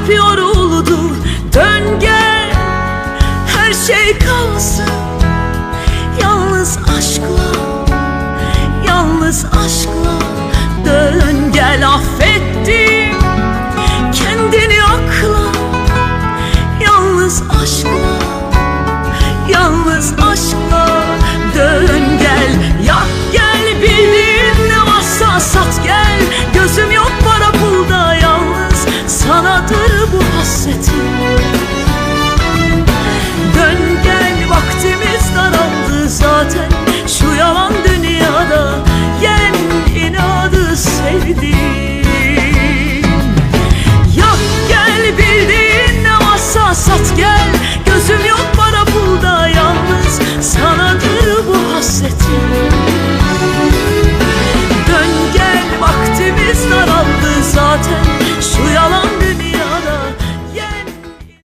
kalp yoruldu. Dön gel her şey kalsın. Yalnız aşkla, yalnız aşkla Dön gel affettim. Kendini akla Yalnız aşkla, yalnız aşkla